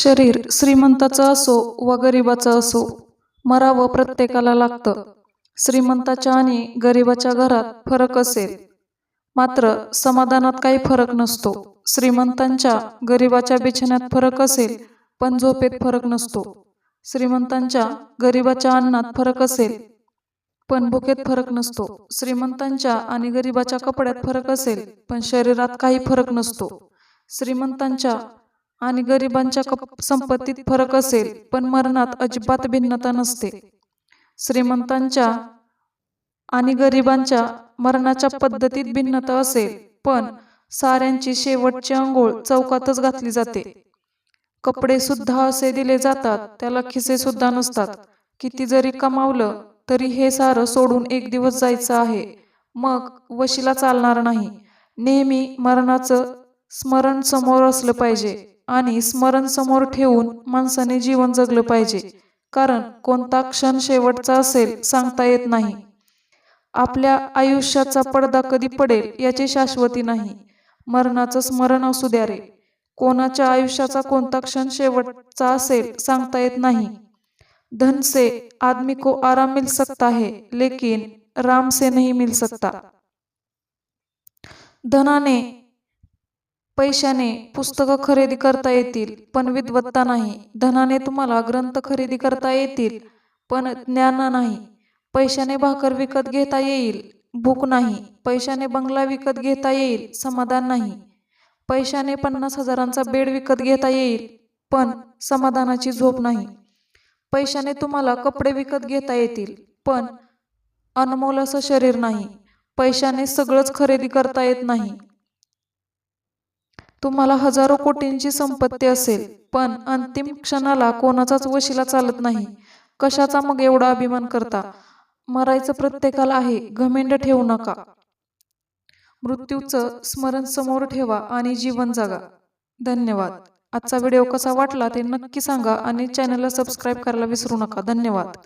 शरीर श्रीमंताचं असो व गरिबाचं असो मरावं प्रत्येकाला लागतं. श्रीमंताच्या आणि गरिबाच्या घरात फरक असेल. मात्र समाधानात काही फरक नसतो. श्रीमंतांच्या गरिबाच्या बिछण्यात फरक असेल पण झोपेत फरक नसतो. श्रीमंतांच्या गरिबाच्या अन्नात फरक असेल पण भुकेत फरक नसतो. श्रीमंतांच्या आणि गरिबाच्या कपड्यात फरक असेल पण शरीरात काही फरक नसतो. श्रीमंतांच्या आणि गरिबांच्या संपत्तीत फरक असेल पण मरणात अजिबात भिन्नता नसते. श्रीमंतांच्या आणि गरिबांच्या मरणाच्या पद्धतीत भिन्नता असेल पण साऱ्यांची शेवटची अंघोळ चौकातच घातली जाते. कपडे सुद्धा असे दिले जातात त्याला खिसे सुद्धा नसतात. किती जरी कमावलं तरी हे सारं सोडून एक दिवस जायचं आहे. मग वशीला चालणार नाही. नेहमी मरणाचं स्मरण समोर असलं पाहिजे. आणि स्मरण समोर ठेवून माणसाने जीवन जगलं पाहिजे. कारण कोणता क्षण शेवटचा असेल सांगता येत नाही. आपल्या आयुष्याचा पडदा कधी पडेल याची शाश्वती नाही. मरणाचं स्मरण असू द्या रे. कोणाच्या आयुष्याचा कोणता क्षण शेवटचा असेल सांगता येत नाही. धन से आदमी को आराम मिल सकता है लेकिन राम से नहीं मिल सकता. धनाने पैशाने पुस्तकं खरेदी करता येतील पण विद्वत्ता नाही. धनाने तुम्हाला ग्रंथ खरेदी करता येतील पण ज्ञान नाही. पैशाने भाकर विकत घेता येईल भूक नाही. पैशाने बंगला विकत घेता येईल समाधान नाही. पैशाने पन्नास हजारांचा बेड विकत घेता येईल पण समाधानाची झोप नाही. पैशाने तुम्हाला कपडे विकत घेता येतील पण अनमोल असं शरीर नाही. पैशाने सगळंच खरेदी करता येत नाही. तुम्हाला हजारो कोटींची संपत्ती असेल पण अंतिम क्षणाला कोणाचाच वशीला चालत नाही. कशाचा मग एवढा अभिमान करता? मरायचं प्रत्येकाला आहे घमेंड ठेवू नका. मृत्यूचं स्मरण समोर ठेवा आणि जीवन जगा. धन्यवाद. आजचा व्हिडिओ कसा वाटला ते नक्की सांगा आणि चॅनलला सबस्क्राईब करायला विसरू नका. धन्यवाद.